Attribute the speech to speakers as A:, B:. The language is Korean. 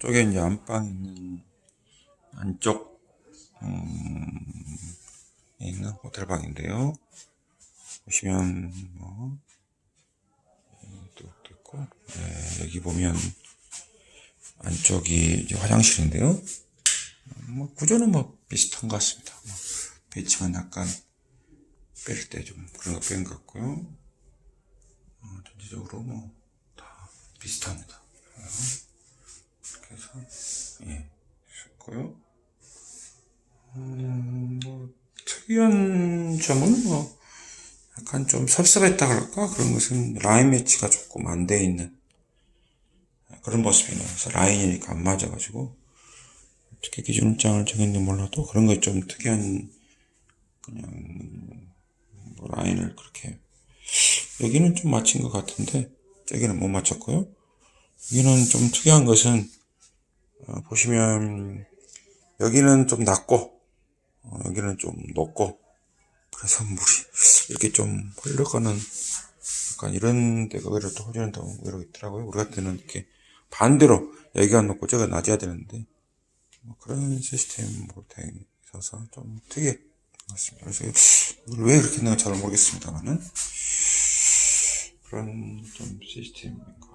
A: 쪽에 이제 안방 있는 안쪽 음, 에 있는 호텔 방인데요. 보시면 뭐또 있고 네, 여기 보면 안쪽이 이제 화장실인데요. 뭐 구조는 뭐 비슷한 것 같습니다. 뭐 배치만 약간 뺄 때 좀 그런 거 뺀 것 같고요. 어, 전체적으로 뭐 다 비슷합니다. 예, 했고요. 음, 뭐 특이한 점은 뭐 약간 좀 섭섭했다 그럴까 그런 것은 라인 매치가 조금 안 돼 있는 그런 모습이네요. 그래서 라인이니까 안 맞아가지고 어떻게 기준장을 정했는지 몰라도 그런 거 좀 특이한 그냥 뭐 라인을 그렇게 여기는 좀 맞힌 것 같은데 저기는 못 맞췄고요. 여기는 좀 특이한 것은 어, 보시면 여기는 좀 낮고 어, 여기는 좀 높고 그래서 물이 이렇게 좀 흘러가는 약간 이런 데가 오히려 또 호전한다고 오히려 있더라고요. 우리 같은 이렇게 반대로 여기가 높고 저가 낮아야 되는데 뭐 그런 시스템으로 되어 있어서 좀 특이한 것 같습니다. 그래서 이걸 왜 그렇게 했는지 잘 모르겠습니다만은 그런 좀 시스템인 것